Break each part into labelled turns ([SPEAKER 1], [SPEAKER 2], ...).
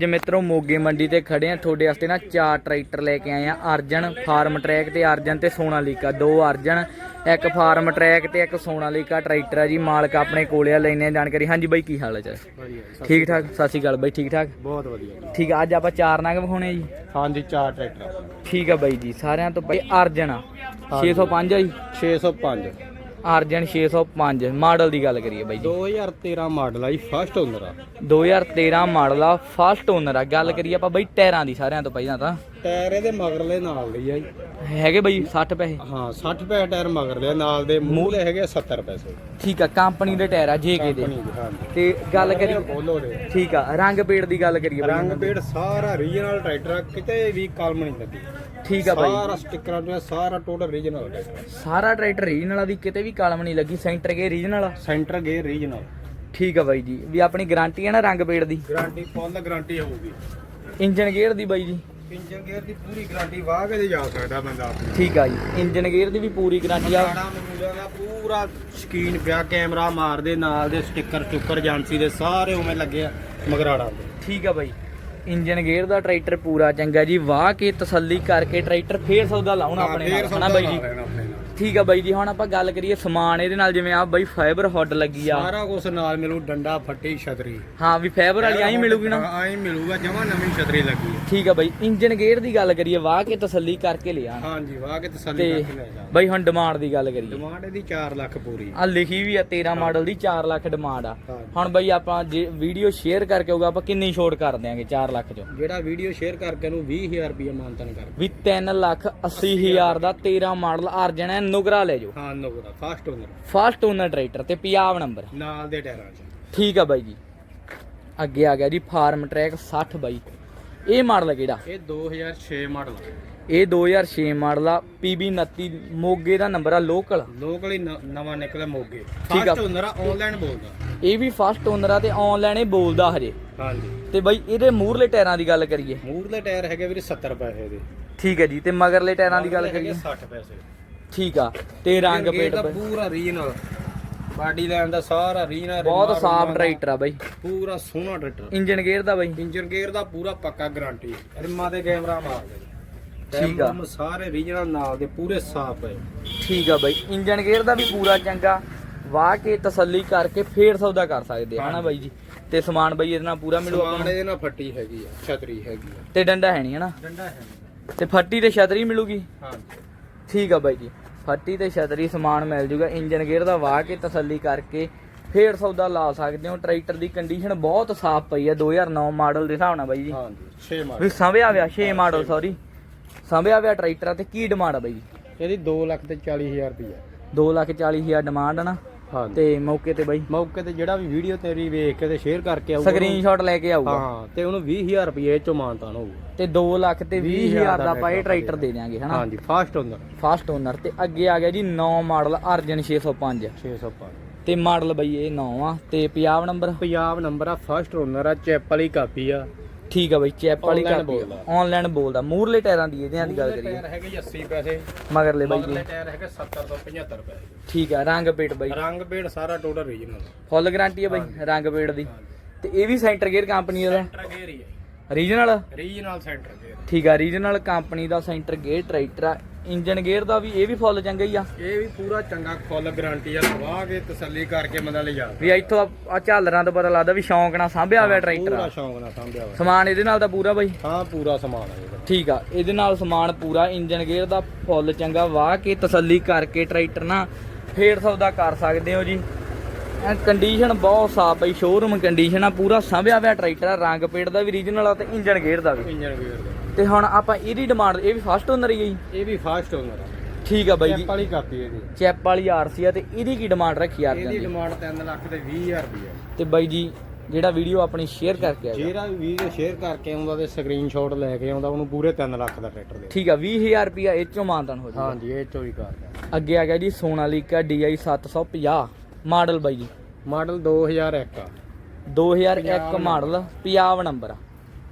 [SPEAKER 1] ਜੇ ਮਿੱਤਰੋ ਮੋਗੇ ਮੰਡੀ ਤੇ ਖੜੇ ਆ ਤੁਹਾਡੇ ਵਾਸਤੇ ਨਾ ਚਾਰ ਟਰੈਕਟਰ ਲੈ ਕੇ ਆਏ ਆ ਅਰਜਨ ਫਾਰਮ ਟਰੈਕ ਤੇ ਅਰਜਨ ਤੇ ਸੋਨਾਲੀਕਾ। ਦੋ ਅਰਜਨ ਇੱਕ ਫਾਰਮ ਟਰੈਕ ਤੇ ਇੱਕ ਸੋਨਾਲੀਕਾ ਟਰੈਕਟਰ ਆ ਜੀ। ਮਾਲਕ ਆਪਣੇ ਕੋਲੇ ਆ ਆ ਜਾਣਕਾਰੀ। ਹਾਂਜੀ ਬਾਈ ਕੀ ਹਾਲ ਹੈ ਜੀ ਠੀਕ ਠਾਕ? ਸਤਿ ਸ਼੍ਰੀ ਅਕਾਲ ਬਾਈ ਠੀਕ ਠਾਕ?
[SPEAKER 2] ਬਹੁਤ ਵਧੀਆ
[SPEAKER 1] ਠੀਕ ਆ ਅੱਜ ਆਪਾਂ ਚਾਰ ਨਗ ਵਿਖਾਉਣੇ ਜੀ।
[SPEAKER 2] ਹਾਂਜੀ ਚਾਰ ਟਰੈਕਟਰ
[SPEAKER 1] ਠੀਕ ਆ ਬਾਈ ਜੀ ਸਾਰਿਆਂ ਤੋਂ ਬਾਈ ਅਰਜਨ ਆ। 605 ਆ ਜੀ।
[SPEAKER 2] 605
[SPEAKER 1] ਅਰਜਨ 605 ਮਾਡਲ ਦੀ ਗੱਲ ਕਰੀਏ ਬਾਈ ਜੀ।
[SPEAKER 2] 2013 ਮਾਡਲ ਆ ਜੀ ਫਸਟ ਓਨਰ ਆ।
[SPEAKER 1] 2013 ਮਾਡਲ ਆ ਫਸਟ ਓਨਰ ਆ। ਗੱਲ ਕਰੀਏ ਆਪਾਂ ਬਾਈ ਟਾਇਰਾਂ ਦੀ ਸਾਰਿਆਂ ਤੋਂ ਪਹਿਲਾਂ ਤਾਂ।
[SPEAKER 2] ਟਾਇਰ ਇਹਦੇ ਮਗਰਲੇ ਨਾਲ ਲਈ ਆ ਜੀ।
[SPEAKER 1] ਹੈਗੇ ਬਾਈ 60 ਪੈਸੇ?
[SPEAKER 2] ਹਾਂ 60 ਪੈਸੇ ਟਾਇਰ ਮਗਰਲੇ ਨਾਲ ਦੇ ਮੂਹਰੇ ਹੈਗੇ 70 ਪੈਸੇ।
[SPEAKER 1] ਠੀਕ ਆ ਕੰਪਨੀ ਦੇ ਟਾਇਰ ਆ ਜੇਕੇ ਦੇ।
[SPEAKER 2] ਕੰਪਨੀ ਦੇ
[SPEAKER 1] ਤੇ ਗੱਲ
[SPEAKER 2] ਬੋਲੋ ਦੇ
[SPEAKER 1] ਠੀਕ ਆ ਰੰਗ ਪੇੜ ਦੀ ਗੱਲ ਕਰੀਏ ਬਾਈ।
[SPEAKER 2] ਰੰਗ ਪੇੜ ਸਾਰਾ ਰੀਜਨਲ ਟਰੈਕਟਰ ਆ ਕਿਤੇ ਵੀ ਕਲਮ ਨਹੀਂ ਲੱਗੀ।
[SPEAKER 1] ਠੀਕ ਆ ਬਾਈ।
[SPEAKER 2] ਸਾਰਾ ਸਟicker ਨਾਲ ਸਾਰਾ ਟੋਟਲ ਰੀਜਨਲ ਟਰੈਕਟਰ
[SPEAKER 1] ਸਾਰਾ ਟਰੈਕਟਰ ਰੀਜਨਲ ਆ ਦੀ ਕਿਤੇ ਵੀ ਕਾਲਮ ਨਹੀਂ ਲੱਗੀ ਸੈਂਟਰ ਗੇ ਰੀਜਨਲ ਆ?
[SPEAKER 2] ਸੈਂਟਰ ਗੇਅਰ ਰੀਜਨਲ
[SPEAKER 1] ਠੀਕ ਆ ਬਾਈ ਜੀ ਵੀ ਆਪਣੀ ਗਾਰੰਟੀ ਹੈ ਨਾ ਰੰਗ ਪੇੜ ਦੀ?
[SPEAKER 2] ਗਾਰੰਟੀ ਫੁੱਲ ਗਾਰੰਟੀ ਹੋਊਗੀ।
[SPEAKER 1] ਇੰਜਨ ਗੇਅਰ ਦੀ ਬਾਈ ਜੀ।
[SPEAKER 2] ਇੰਜਨ ਗੇਅਰ ਦੀ ਪੂਰੀ ਗਾਰੰਟੀ ਵਾਹ ਕੇ ਤੇ ਜਾ ਸਕਦਾ ਬੰਦਾ
[SPEAKER 1] ਠੀਕ ਆ ਜੀ। ਇੰਜਨ ਗੇਅਰ ਦੀ ਵੀ ਪੂਰੀ ਗਾਰੰਟੀ ਆ।
[SPEAKER 2] ਸਾਡਾ ਮਨੂਰਾ ਦਾ ਪੂਰਾ ਸਕੀਨ ਪਿਆ ਕੈਮਰਾ ਮਾਰਦੇ ਨਾਲ ਦੇ ਸਟicker ਚੁੱਕਰ ਏਜੰਸੀ ਦੇ ਸਾਰੇ ਉਵੇਂ ਲੱਗੇ ਆ ਮਗਰਾੜਾ ਦੇ।
[SPEAKER 1] ਠੀਕ ਆ ਬਾਈ। ਇੰਜਨ ਗੇਅਰ ਦਾ ਟਰੈਕਟਰ ਪੂਰਾ ਚੰਗਾ ਜੀ। ਵਾਹ ਕੇ ਤਸੱਲੀ ਕਰਕੇ ਟਰੈਕਟਰ ਫੇਰ ਸੌਦਾ ਲਾਉਣਾ ਆਪਣੇ ਨਾਲ। ਹਨਾ ਬਾਈ ਜੀ? ਠੀਕ ਆ ਬਾਈ ਜੀ ਹੁਣ ਆਪਾਂ ਗੱਲ ਕਰੀਏ ਸਮਾਨ ਇਹਦੇ ਨਾਲ ਜਿਵੇਂ ਆ ਬਾਈ ਫਾਈਬਰ ਹੁੱਡ ਲੱਗੀ ਆ।
[SPEAKER 2] ਸਾਰਾ ਕੁਝ ਨਾਲ ਮਿਲੂ ਡੰਡਾ ਫੱਟੀ ਛਤਰੀ।
[SPEAKER 1] ਹਾਂ ਵੀ ਫਾਈਬਰ ਵਾਲੀ ਆਈ ਮਿਲੂਗੀ ਨਾ?
[SPEAKER 2] ਆਈ ਮਿਲੂਗਾ ਜਮਾ ਨਵੀਂ ਛਤਰੀ ਲੱਗੀ ਹੈ
[SPEAKER 1] ਠੀਕ ਆ ਬਾਈ ਇੰਜਨ ਗੇਅਰ ਦੀ ਗੱਲ ਕਰੀਏ ਵਾਹ ਕੇ ਤਸੱਲੀ ਕਰਕੇ ਲਿਆ।
[SPEAKER 2] ਹਾਂਜੀ ਵਾਹ ਕੇ ਤਸੱਲੀ ਕਰਕੇ ਲੈ ਜਾ
[SPEAKER 1] ਬਾਈ ਹੁਣ ਡਿਮਾਂਡ ਦੀ ਗੱਲ ਕਰੀਏ।
[SPEAKER 2] ਡਿਮਾਂਡ ਇਹਦੀ 4 ਲੱਖ ਪੂਰੀ।
[SPEAKER 1] ਆ ਲਿਖੀ ਵੀ ਆ 13 ਮਾਡਲ ਦੀ 4 ਲੱਖ ਡਿਮਾਂਡ ਆ। ਹੁਣ ਬਾਈ ਆਪਾਂ ਜੇ ਵੀਡੀਓ ਸ਼ੇਅਰ ਕਰਕੇ ਹੋਊਗਾ ਆਪਾਂ ਕਿੰਨੀ ਛੋਟ ਕਰ ਦਿਆਂਗੇ 4 ਲੱਖ ਚੋਂ?
[SPEAKER 2] ਜਿਹੜਾ ਵੀਡੀਓ ਸ਼ੇਅਰ ਕਰਕੇ ਨੂੰ 20000 ਰੁਪਏ ਮਾਨਤਨ ਕਰ।
[SPEAKER 1] ਵੀ 3 ਲੱਖ 80 ਹਜ਼ਾਰ ਦਾ 13 ਮਾਡਲ ਅਰਜਨ ਨੁਗਰਾ ਲੈ ਜਾਓ।
[SPEAKER 2] ਹਾਂ ਨੋਗਰਾ fast owner
[SPEAKER 1] first owner tractor ਤੇ ਪੰਜਾਬ ਨੰਬਰ
[SPEAKER 2] ਨਾਲ ਦੇ ਟਾਇਰਾਂ 'ਚ।
[SPEAKER 1] ਠੀਕ ਆ ਬਾਈ ਜੀ। ਅੱਗੇ ਆ ਗਿਆ ਜੀ ਫਾਰਮ ਟਰੈਕ 60 ਬਾਈ। ਇਹ ਮਾਡਲ ਕਿਹੜਾ?
[SPEAKER 2] ਇਹ 2006 ਮਾਡਲ
[SPEAKER 1] ਇਹ 2006 ਮਾਡਲ ਆ। PB29 ਮੋਗੇ ਦਾ ਨੰਬਰ ਆ ਲੋਕਲ
[SPEAKER 2] ਲੋਕਲ ਹੀ ਨਵਾਂ ਨਿਕਲਿਆ ਮੋਗੇ। ਫਾਸਟ ਓਨਰ ਆ ਆਨਲਾਈਨ ਬੋਲਦਾ।
[SPEAKER 1] ਇਹ ਵੀ ਫਸਟ ਓਨਰ ਆ ਤੇ ਆਨਲਾਈਨ ਇਹ ਬੋਲਦਾ ਹਜੇ।
[SPEAKER 2] ਹਾਂਜੀ।
[SPEAKER 1] ਤੇ ਬਾਈ ਇਹਦੇ ਮੂਹਰਲੇ ਟਾਇਰਾਂ ਦੀ ਗੱਲ ਕਰੀਏ।
[SPEAKER 2] ਮੂਰ ਦੇ ਟਾਇਰ ਹੈਗੇ ਵੀਰੇ 70 ਪੈਸੇ ਦੇ।
[SPEAKER 1] ਠੀਕ ਹੈ ਜੀ ਤੇ ਮਗਰਲੇ ਟਾਇਰਾਂ ਦੀ ਗੱਲ ਕਰੀਏ।
[SPEAKER 2] 60 ਪੈਸੇ।
[SPEAKER 1] ਠੀਕ ਆ ਤੇ ਰੰਗ ਪੇਟ
[SPEAKER 2] ਦਾ ਪੂਰਾ ਰੀਜਨਲ ਬਾਡੀ ਲਾਈਨ ਦਾ ਸਾਰਾ ਰੀਜਨਲ
[SPEAKER 1] ਬਹੁਤ ਸਾਫ਼ ਟਰੈਕਟਰ ਆ ਬਾਈ।
[SPEAKER 2] ਪੂਰਾ ਸੋਹਣਾ ਟਰੈਕਟਰ।
[SPEAKER 1] ਇੰਜਨ ਗੇਅਰ ਦਾ ਬਾਈ।
[SPEAKER 2] ਇੰਜਨ ਗੇਅਰ ਦਾ ਪੂਰਾ ਪੱਕਾ ਗਾਰੰਟੀ ਰਿਮਾਂ ਦੇ ਕੈਮਰਾ ਮਾਰਦੇ
[SPEAKER 1] ਠੀਕ ਆ।
[SPEAKER 2] ਸਾਰੇ ਰੀਜਨਲ ਨਾਲ ਦੇ ਪੂਰੇ ਸਾਫ਼ ਹੈ
[SPEAKER 1] ਠੀਕ ਆ ਬਾਈ। ਇੰਜਨ ਗੇਅਰ ਦਾ ਵੀ ਪੂਰਾ ਚੰਗਾ। ਵਾਹ ਕੇ ਤਸੱਲੀ ਕਰਕੇ ਫੇਰ ਸੌਦਾ ਕਰ ਸਕਦੇ ਆ ਹਨਾ ਬਾਈ ਜੀ? ਤੇ ਸਮਾਨ ਬਾਈ ਇਹਦੇ ਨਾਲ ਪੂਰਾ ਮਿਲੂ ਆਪਾਂ
[SPEAKER 2] ਇਹਦੇ ਨਾਲ ਫੱਟੀ ਹੈਗੀ ਆ ਛਤਰੀ ਹੈਗੀ ਆ।
[SPEAKER 1] ਤੇ ਡੰਡਾ ਹੈ ਨਹੀਂ ਹਨਾ?
[SPEAKER 2] ਡੰਡਾ ਹੈ
[SPEAKER 1] ਤੇ ਫੱਟੀ ਤੇ ਛਤਰੀ ਮਿਲੂਗੀ?
[SPEAKER 2] ਹਾਂ
[SPEAKER 1] ਠੀਕ ਆ ਬਾਈ ਜੀ। ਫੱਟੀ ਤੇ ਛਤਰੀ ਸਮਾਨ ਮਿਲ ਜੂਗਾ। ਇੰਜਨ ਗੇਅਰ ਦਾ ਵਾਹ ਕੇ ਤਸੱਲੀ ਕਰਕੇ ਫੇਰ ਸੌਦਾ ਲਾ ਸਕਦੇ ਹੋ। ਟਰੈਕਟਰ ਦੀ ਕੰਡੀਸ਼ਨ ਬਹੁਤ ਸਾਫ਼ ਪਈ ਆ 2009 ਮਾਡਲ ਦੇ ਹਿਸਾਬ ਨਾਲ ਬਾਈ ਜੀ।
[SPEAKER 2] ਹਾਂਜੀ 6
[SPEAKER 1] ਵੀ
[SPEAKER 2] ਮਾਡਲ
[SPEAKER 1] ਸੰਭਿਆ ਵਿਆ 6 ਮਾਡਲ ਸੌਰੀ ਸੰਭਿਆ ਵਿਆ ਟਰੈਕਟਰ ਆ ਤੇ ਕੀ ਡਿਮਾਂਡ ਆ ਬਾਈ ਜੀ?
[SPEAKER 2] ਇਹਦੀ 2 ਲੱਖ ਤੇ 40000 ਰੁਪਏ
[SPEAKER 1] 2 ਲੱਖ 40 ਹਜ਼ਾਰ ਡਿਮਾਂਡ ਆ ਨਾ।
[SPEAKER 2] ਹਾਂ
[SPEAKER 1] ਤੇ ਮੌਕੇ ਤੇ ਬਾਈ?
[SPEAKER 2] ਮੌਕੇ ਤੇ ਜਿਹੜਾ ਵੀ ਵੀਡੀਓ ਤੇਰੀ ਵੇਖ ਕੇ ਤੇ ਸ਼ੇਅਰ ਕਰਕੇ ਆਊਗਾ।
[SPEAKER 1] ਸਕਰੀਨਸ਼ਾਟ ਲੈ ਕੇ ਆਊਗਾ।
[SPEAKER 2] ਹਾਂ ਤੇ ਉਹਨੂੰ 20000 ਰੁਪਏ ਚੋਂ ਮਾਨਤਾਨ ਹੋਊ
[SPEAKER 1] ਤੇ 2 ਲੱਖ ਤੇ 20 ਹਜ਼ਾਰ ਦਾ ਆਪਾਂ ਇਹ ਟਰੈਕਟਰ ਦੇ ਦਿਆਂਗੇ ਹਨਾ?
[SPEAKER 2] ਹਾਂਜੀ ਫਾਸਟ ਓਨਰ
[SPEAKER 1] ਫਸਟ ਓਨਰ ਤੇ ਅੱਗੇ ਆ ਗਿਆ ਜੀ 9 ਮਾਡਲ ਅਰਜਨ 605
[SPEAKER 2] 605
[SPEAKER 1] ਤੇ ਮਾਡਲ ਬਈ ਇਹ 9 ਆ ਤੇ ਪੰਜਾਬ ਨੰਬਰ
[SPEAKER 2] ਪੰਜਾਬ ਨੰਬਰ ਆ ਫਸਟ ਓਨਰ ਆ ਚੈਪ ਵਾਲੀ ਕਾਪੀ ਆ।
[SPEAKER 1] ਠੀਕ ਆ ਬਈ ਚੈਪ ਵਾਲੀ
[SPEAKER 2] Online
[SPEAKER 1] ਕਾਪੀ
[SPEAKER 2] ਬੋਲਦਾ।
[SPEAKER 1] ਆਨਲਾਈਨ ਬੋਲਦਾ। ਮੂਰਲੇ ਟਾਇਰਾਂ ਦੀ ਇਹਦਿਆਂ ਦੀ ਗੱਲ ਕਰੀਏ।
[SPEAKER 2] ਟਾਇਰ ਹੈਗੇ ਜੀ 80 ਪੈਸੇ।
[SPEAKER 1] ਮਗਰਲੇ ਬਈ
[SPEAKER 2] ਮਗਰਲੇ
[SPEAKER 1] ਜੀ।
[SPEAKER 2] ਟਾਇਰ ਹੈਗੇ 70 ਤੋਂ 75 ਪੈਸੇ।
[SPEAKER 1] ਠੀਕ ਆ ਰੰਗ ਪੇਟ ਬਈ।
[SPEAKER 2] ਰੰਗ ਪੇੜ ਸਾਰਾ ਟੋਟਲ ਰੀਜਨਲ
[SPEAKER 1] ਫੁੱਲ ਗਾਰੰਟੀ ਆ ਬਈ ਰੰਗ ਪੇਟ ਦੀ। ਤੇ ਇਹ ਵੀ ਸੈਂਟਰ ਗੇਅਰ ਕੰਪਨੀ ਦਾ?
[SPEAKER 2] ਸੈਂਟਰ ਗੇਅਰ ਹੀ ਹੈ
[SPEAKER 1] ਰੀਜਨਲ
[SPEAKER 2] ਰੀਜਨਲ ਸੈਂਟਰ ਗੇਅਰ
[SPEAKER 1] ਠੀਕ ਆ ਰੀਜਨਲ ਕੰਪਨੀ ਦਾ ਸੈਂਟਰ ਗੇਅਰ ਟਰੈਕਟਰ ਆ। ਇੰਜਨ ਗੇਅਰ ਦਾ ਵੀ ਇਹ ਵੀ ਫੁੱਲ ਚੰਗਾ ਹੀ ਆ।
[SPEAKER 2] ਇਹ ਵੀ ਪੂਰਾ ਚੰਗਾ ਫੁੱਲ ਗਾਰੰਟੀ ਆ ਲਵਾ ਕੇ ਤਸੱਲੀ ਕਰਕੇ ਬੰਦਾ ਲੈ ਜਾ।
[SPEAKER 1] ਵੀ ਇੱਥੋਂ ਆ ਝਾਲਰਾਂ ਤੋਂ ਪਤਾ ਲੱਗਦਾ ਵੀ ਸ਼ੌਂਕ ਨਾਲ ਸਾਂਭਿਆ ਹੋਇਆ ਟਰੈਕਟਰ
[SPEAKER 2] ਪੂਰਾ
[SPEAKER 1] ਆ
[SPEAKER 2] ਸ਼ੌਂਕ ਨਾਲ ਸੰਭਿਆ ਹੋਇਆ।
[SPEAKER 1] ਸਮਾਨ ਇਹਦੇ ਨਾਲ ਤਾਂ ਪੂਰਾ ਬਈ?
[SPEAKER 2] ਹਾਂ ਪੂਰਾ ਸਮਾਨ ਹੈ ਇਹਦਾ।
[SPEAKER 1] ਠੀਕ ਆ ਇਹਦੇ ਨਾਲ ਸਮਾਨ ਪੂਰਾ ਇੰਜਨ ਗੇਅਰ ਦਾ ਫੁੱਲ ਚੰਗਾ ਵਾਹ ਕੇ ਤਸੱਲੀ ਕਰਕੇ ਟਰੈਕਟਰ ਨਾ ਫੇਰ ਸੌਦਾ ਕਰ ਸਕਦੇ ਹੋ ਜੀ। ਐ ਕੰਡੀਸ਼ਨ ਬਹੁਤ ਸਾਫ਼ ਬਈ ਸ਼ੋਰੂਮ ਕੰਡੀਸ਼ਨ ਆ ਪੂਰਾ ਸਾਂਭਿਆ ਹੋਇਆ ਟਰੈਕਟਰ ਆ ਰੰਗ ਪੇੜ ਦਾ ਵੀ ਰੀਜਨਲ ਆ ਤੇ ਇੰਜਨ ਗੇਅਰ ਦਾ ਵੀ।
[SPEAKER 2] ਇੰਜਨ ਗੇਅਰ ਦਾ।
[SPEAKER 1] ਤੇ ਹੁਣ ਆਪਾਂ ਇਹਦੀ ਡਿਮਾਂਡ ਇਹ ਵੀ ਫਸਟ ਓਨਰ ਹੀ ਹੈ ਜੀ।
[SPEAKER 2] ਇਹ ਵੀ ਫਾਸਟ ਓਨਰ ਆ।
[SPEAKER 1] ਠੀਕ ਆ ਬਾਈ ਜੀ।
[SPEAKER 2] ਚੈਪ ਵਾਲੀ ਕਾਪੀ ਇਹਦੀ।
[SPEAKER 1] ਚੈਪ ਵਾਲੀ ਆਰਸੀ ਆ ਤੇ ਇਹਦੀ ਕੀ ਡਿਮਾਂਡ ਰੱਖੀ ਆ
[SPEAKER 2] ਇਹਦੀ ਡਿਮਾਂਡ 3 ਲੱਖ ਤੇ 20000 ਰੁਪਏ
[SPEAKER 1] ਤੇ ਬਾਈ ਜੀ ਜਿਹੜਾ ਵੀਡੀਓ ਆਪਣੀ ਸ਼ੇਅਰ ਕਰਕੇ ਆਇਆ
[SPEAKER 2] ਜਿਹੜਾ ਵੀ ਵੀਡੀਓ ਸ਼ੇਅਰ ਕਰਕੇ ਆਉਂਦਾ ਤੇ ਸਕਰੀਨਸ਼ਾਟ ਲੈ ਕੇ ਆਉਂਦਾ ਉਹਨੂੰ ਪੂਰੇ 3 ਲੱਖ ਦਾ ਟਰੈਕਟਰ ਦੇ
[SPEAKER 1] ਠੀਕ ਆ 20000 ਰੁਪਿਆ ਇਹ ਚੋਂ ਮਾਨਤਨ ਹੋ ਜਾਊਗਾ।
[SPEAKER 2] ਹਾਂਜੀ ਇਹ ਚੋਰੀ ਕਰਦਾ
[SPEAKER 1] ਅੱਗੇ ਆ ਗਿਆ ਜੀ ਸੋਨਾਲੀਕਾ DI 750 ਮਾਡਲ ਬਾਈ ਜੀ।
[SPEAKER 2] ਮਾਡਲ 2001 ਆ।
[SPEAKER 1] 2001 ਮਾਡਲ ਪੰਜਾਬ ਨੰਬਰ ਆ।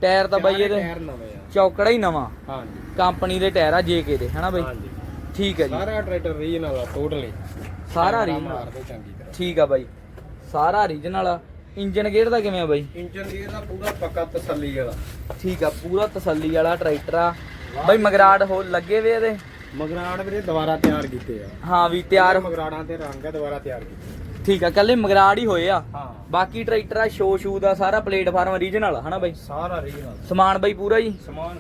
[SPEAKER 1] ਟਾਇਰ ਤਾਂ ਬਾਈ ਇਹਦੇ
[SPEAKER 2] ਟਾਇਰ ਨਵੇਂ ਆ।
[SPEAKER 1] ਚੌਕੜਾ ਹੀ ਨਵਾਂ।
[SPEAKER 2] ਹਾਂਜੀ।
[SPEAKER 1] ਕੰਪਨੀ ਦੇ ਟਾਇਰ ਆ JK ਦੇ ਹਨਾ ਬਾਈ?
[SPEAKER 2] ਹਾਂਜੀ।
[SPEAKER 1] ਠੀਕ ਹੈ ਜੀ।
[SPEAKER 2] ਸਾਰਾ ਟਰੈਕਟਰ ਰੀਜਨਲ ਆ ਟੋਟਲੀ
[SPEAKER 1] ਸਾਰਾ ਰੀਜਨਲ ਠੀਕ ਆ ਬਾਈ। ਸਾਰਾ ਰੀਜਨਲ ਇੰਜਨ ਗੇਅਰ ਦਾ ਕਿਵੇਂ ਆ ਬਾਈ?
[SPEAKER 2] ਇੰਜਨ ਗੇਅਰ ਦਾ ਪੂਰਾ ਪੱਕਾ ਤਸੱਲੀ ਵਾਲਾ।
[SPEAKER 1] ਠੀਕ ਆ ਪੂਰਾ ਤਸੱਲੀ ਵਾਲਾ ਟਰੈਕਟਰ ਆ। ਬਾਈ ਮਗਰਾੜ ਹੋ ਲੱਗੇ ਵੇ ਇਹਦੇ?
[SPEAKER 2] ਮਗਰਾੜ ਵੀਰੇ ਦੁਬਾਰਾ ਤਿਆਰ ਕੀਤੇ ਆ।
[SPEAKER 1] ਹਾਂ ਵੀ ਤਿਆਰ
[SPEAKER 2] ਮਗਰਾੜਾਂ ਤੇ ਰੰਗ ਆ ਦੁਬਾਰਾ ਤਿਆਰ ਕੀਤੇ
[SPEAKER 1] ਠੀਕ ਆ ਕੱਲੇ ਮਗਰਾੜ ਹੀ ਹੋਏ ਆ।
[SPEAKER 2] ਹਾਂ।
[SPEAKER 1] ਬਾਕੀ ਟਰੈਕਟਰ ਆ ਸ਼ੋ ਸ਼ੂ ਦਾ ਸਾਰਾ ਪਲੇਟਫਾਰਮ ਓਰੀਜਨਲ ਆ ਹਨਾ ਬਾਈ?
[SPEAKER 2] ਸਾਰਾ ਰੀਜਨਲ
[SPEAKER 1] ਸਮਾਨ ਬਾਈ ਪੂਰਾ ਜੀ?
[SPEAKER 2] ਸਮਾਨ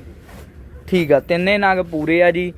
[SPEAKER 1] ਠੀਕ ਆ ਤਿੰਨੇ ਨਗ ਪੂਰੇ ਆ ਜੀ।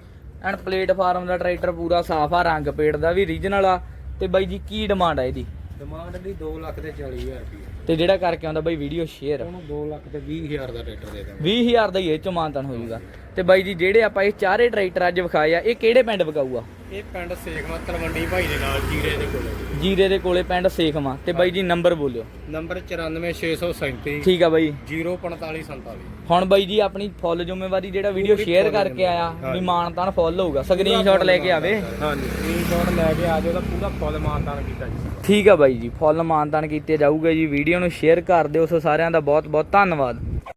[SPEAKER 1] ਐਂਡ ਪਲੇਟਫਾਰਮ ਦਾ ਟਰੈਕਟਰ ਪੂਰਾ ਸਾਫ਼ ਆ ਰੰਗ ਪੇੜ ਦਾ ਵੀ ਓਰੀਜਨਲ ਆ। ਤੇ ਬਾਈ ਜੀ ਕੀ ਡਿਮਾਂਡ ਆ ਇਹਦੀ?
[SPEAKER 2] ਡਿਮਾਂਡ ਦੀ 2 ਲੱਖ ਤੇ 40000 ਰੁਪਏ
[SPEAKER 1] ਤੇ ਜਿਹੜਾ ਕਰਕੇ ਆਉਂਦਾ ਬਾਈ ਵੀਡੀਓ ਸ਼ੇਅਰ।
[SPEAKER 2] ਉਹਨੂੰ 2 ਲੱਖ ਤੇ 20000 ਦਾ ਟਰੈਕਟਰ ਦੇ ਦਾਂਗੇ।
[SPEAKER 1] 20000 ਦਾ ਹੀ ਇਹ ਚੋਂ ਮਾਨਤਨ ਹੋ ਜਾਊਗਾ। ਤੇ ਬਾਈ ਜੀ ਜਿਹੜੇ ਆਪਾਂ ਇਹ ਚਾਰੇ ਟਰੈਕਟਰ ਅੱਜ ਵਿਖਾਏ ਆ ਇਹ ਕਿਹੜੇ ਪਿੰਡ ਵਿਕਾਊਗਾ?
[SPEAKER 2] ਇਹ ਪਿੰਡ ਸੇਖਮਾ ਤਲਵੰਡੀ ਭਾਈ ਦੇ ਨਾਲ ਜੀਰੇ ਦੇ ਕੋਲ।
[SPEAKER 1] ਜੀਰੇ ਦੇ ਕੋਲੇ ਪਿੰਡ ਸੇਖਵਾ। ਤੇ ਬਾਈ ਜੀ ਨੰਬਰ ਬੋਲਿਓ।
[SPEAKER 2] ਨੰਬਰ 94637
[SPEAKER 1] ਠੀਕ ਆ ਬਾਈ।
[SPEAKER 2] 04547
[SPEAKER 1] ਹੁਣ ਬਾਈ ਜੀ ਆਪਣੀ ਫੁੱਲ ਜ਼ਿੰਮੇਵਾਰੀ ਜਿਹੜਾ ਵੀਡੀਓ ਸ਼ੇਅਰ ਕਰਕੇ ਆਇਆ। ਵੀ ਮਾਨਤਾਨ ਫੁੱਲ ਹੋਊਗਾ। ਸਕਰੀਨਸ਼ਾਟ ਲੈ ਕੇ ਆਵੇ।
[SPEAKER 2] ਹਾਂਜੀ ਸਕਰੀਨਸ਼ਾਟ ਲੈ ਕੇ ਆ ਜਾਓ ਉਹਦਾ ਪੂਰਾ ਫੁੱਲ ਮਾਨਦਾਨ ਕੀਤਾ ਜੀ।
[SPEAKER 1] ਠੀਕ ਆ ਬਾਈ ਜੀ, ਫੁੱਲ ਮਾਨਤਾਨ ਕੀਤੇ ਜਾਊਗਾ ਜੀ ਵੀਡੀਓ ਨੂੰ ਸ਼ੇਅਰ ਕਰ ਦਿਓ, ਸੋ ਸਾਰਿਆਂ ਦਾ ਬਹੁਤ ਬਹੁਤ ਧੰਨਵਾਦ।